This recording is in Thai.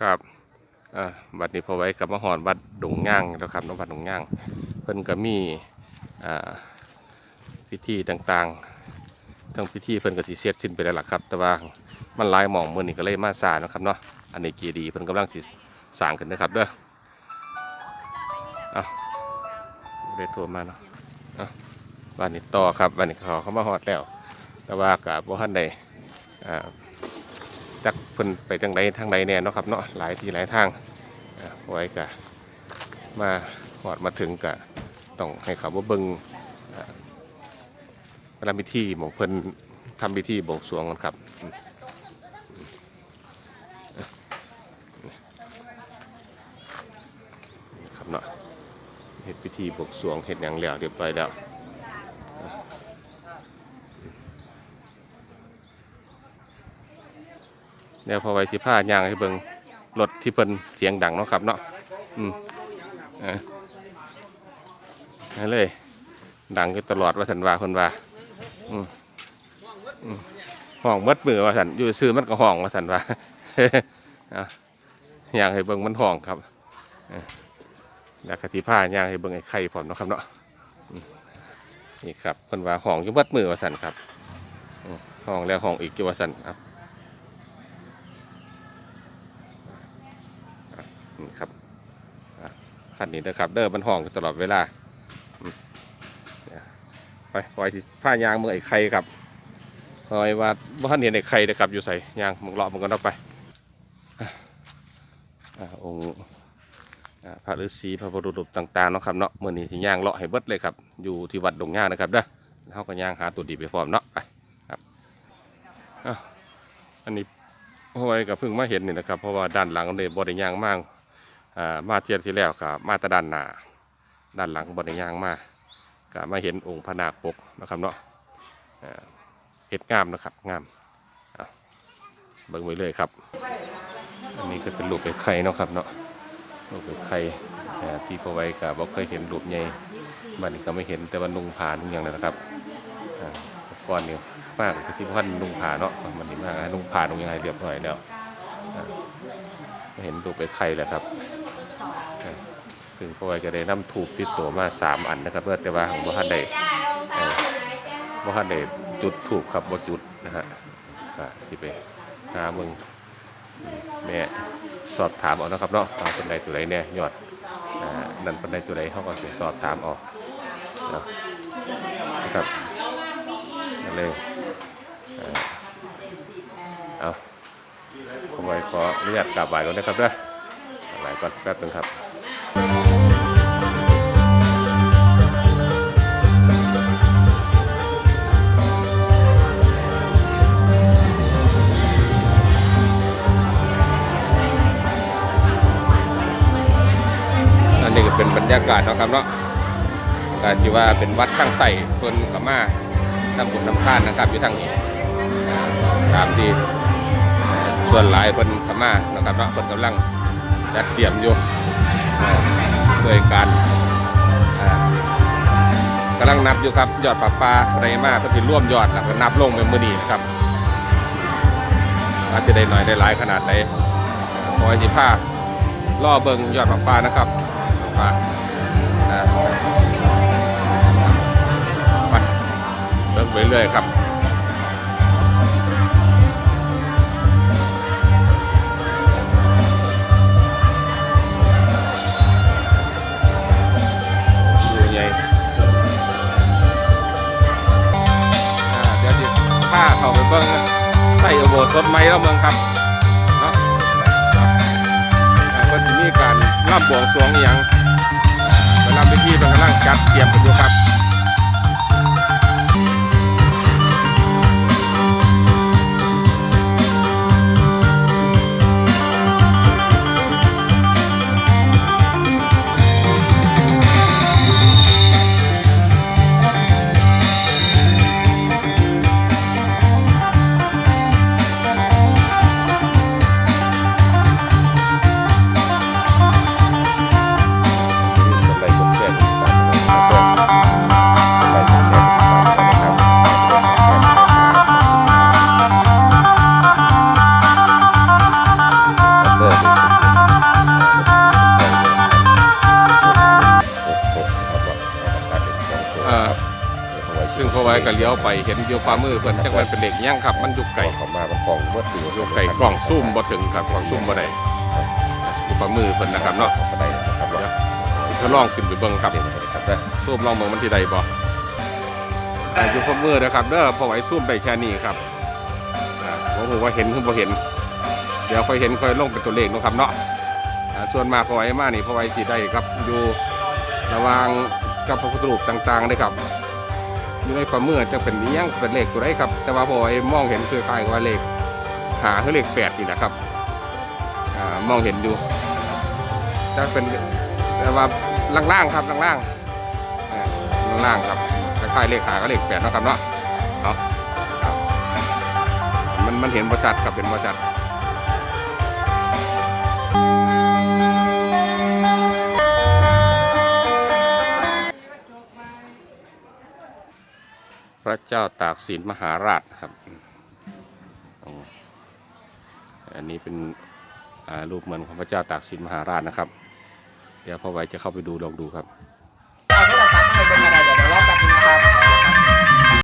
ครับอ่าบัดนี้พอไว้กับมหอดวัดดงย่างแล้วครับน้องวัดดงย่าง เพิ่นก็มีอ่าพิธีต่างๆ ทั้งพิธีเพิ่นก็สิเสร็จสิ้นไปแล้วล่ะครับ แต่ว่ามันลายหมองมือนี้ก็เลยมาสานะครับเนาะอันนี้เจดีย์เพิ่นกำลังสิสร้างขึ้นนะครับเด้อเอาเรโทรมาเนาะเอาบ้านนี้ต่อครับบ้านนี้เขาเข้ามาฮอดแล้ว แต่ว่ากับบ่ทันได้อ่า จักเพิ่นไปทางใดทางใดแน่เนาะครับเนาะหลายที่หลายทางไว้กะมาหอดมาถึงกะต้องให้เขาว่าเบิงเวลาพิธีหมองเพิ่นทำพิธีบวงสรวงกันครับนะครับเนาะเฮ็ดพิธีบวงสรวงเฮ็ดหยังแล้วเรียบร้อยแล้ว เดี๋ยวพอไว้สิผ้ายางให้เบิ่งรถที่เพิ่นเสียงดังเนาะครับเนาะอืมอ่านั่นเลย ดังอยู่ตลอดว่าสันวาคนว่าอืมอืมห้องเมดมือว่าสันอยู่ซื้อมันก็ห้องว่าสันว่าอย่างให้เบิ่งมันห้องครับออแล้วกะทิผ้าย่างให้เบิ่งไอ้ไข่พร้อมเนาะครับเนาะนี่ครับเพิ่นว่าห้องอยู่เมดมือว่าสันครับห้องแล้วห้องอีกอยู่ว่าสันครับ นี่ครับอะคันนี้นะครับ เด้อมันห้องตลอดเวลาไปปล่อยผ้ายางมือไอ้ไข่ครับปล่อยว่าบ่ทันเห็นไอ้ไข่นะครับอยู่ใส่ยางมึงเลาะมันก็ต้องไปองค์พระฤาษีพระพุทธรูปต่างๆเนาะครับเนาะมื่อนี้ที่ย่างเลาะให้เบิดเลยครับ อยู่ที่วัดดงย่างนะครับเด้อเขาก็ย่างหาตัวดีไปฟอร์มเนาะไปครับอันนี้เพราะไว้กับเพิ่งมาเห็นนี่นะครับ เพราะว่าด้านหลังเนี่ยบ่ได้ย่างมาก มาเทียวที่แล้วกับมาตรด้านหน้าด้านหลังบนย่างมาก็มาเห็นองค์พระนาคปกนะครับเนาะเห็ดงามนะครับงามเบิ่งไว้เลยครับ อันนี้ก็เป็นรูปไปไข่เนาะครับเนาะรูปไปไข่ที่พอไว้กับบอกเคยเห็นรูปใหญ่บัดนี้ก็ไม่เห็นแต่ว่านุ่งผ้านุ่งอย่างนั้นนะครับอ่าก่อนนี่มากที่พันนุ่งผ้าเนาะมันนี่มากนุ่งผ้านุ่งยังไงเรียบร้อยแล้วเห็นรูปไปไข่แล้วครับ ซึ่งพวกเราจะได้นำถูกติดตัวมาสามอันนะครับเพื่อแต่ว่าของบ่ทันได้เอ่อบ่ทันได้จุดถูกครับบ่จุดนะฮะก็ที่ไปหาเมืองแม่สอบถามเอานะครับเนาะเอาเป็นใดตัวใดเนี่ยยอดอ่านั่นเป็นใดตัวใดเขาก็จะสอบถามออกนะครับนั่นเลยเอ่อเอาผมไว้ขออนุญาตกราบไหวก่อนนะครับเด้อกราบไหวก่อนแป๊บหนึงครับ รรยากาศเนาะครับเนาะก็ที่ว่าเป็นวัดข้างไต่เพิ่นกับมาทำบุญน้ำทานนะครับอยู่ทางนี้ตามที่ส่วนหลายเพิ่นกับมานะครับเนาะเพิ่นกำลังจัดเตรียมอยู่ด้วยการอ่ากำลังนับอยู่ครับยอดปลาปลาไรมาเพิ่นสิร่วมยอดแล้วก็นับลงเป็นมือนี้นะครับว่าจะได้หน่อยได้หลายขนาดไหนขอให้สิพาล่อเบิงยอดปลาปลานะครับ มาอ่าไปเลิกไปเรื่อยครับดูใหญ่อ่าเดี๋ยวดิผ้าเข้าไปเบิ้งใส่โอุโบสถไม้แล้วเมืองครับเนาะอ่าเพิ่นสิมีการร่ำบวงสรวงอย่าง อ่าเวลาพิธีเพิ่นกำลังจัดเตรียมกันอยู่ครับ อยก็เลี้ยวไปเห็นอยู่ฝ่ามือเพิ่นจักมันเป็นเหล็กย่างครับ มันยู่ไกลเขามามันกล่องเมื่อดูอยู่ไกลกล้องซูมบ่ถึงครับกล้องซูมบ่ได้อยู่ฝ่ามือเพิ่นนะครับเนาะกระไดนะครับเนาะทดลองขึ้นไปเบิ่งครับเดี๋ยวนะครับเด้อซูมลองเบิ่งมันที่ใดบ่อ่อยู่ฝ่ามือนะครับเด้อพอไว้ซูมได้แค่นี้ครับอ่าผมว่าเห็นคือบ่เห็น เดี๋ยวค่อยเห็นค่อยลงเป็นตัวเลขนะครับเนาะส่วนมาพอไว้มานี่พอไว้สิได้ครับอยู่ระว่างกับพระพุทธรูปต่างๆเด้ครับ อยู่ในฝ่ามือจะเป็นอิหยังเป็นเลขตัวใดครับ แต่ว่าพอไอ้มองเห็นคือคล้ายว่าเลขหาคือเลขแปดนี่นะครับอ่ามองเห็นอยู่จะเป็นแต่ว่าล่างๆครับล่างๆอ่าล่างๆครับคล้ายเลขหากับเลขแปดนะครับเนาะเอาครับมันมันเห็นบริษัทครับเป็นบริษัท จ้าตากสินมหาราชครับ อันนี้เป็นรูปเหมือนของพระเจ้าตากสินมหาราชนะครับ เดี๋ยวพ่อไว้จะเข้าไปดูลองดูครับ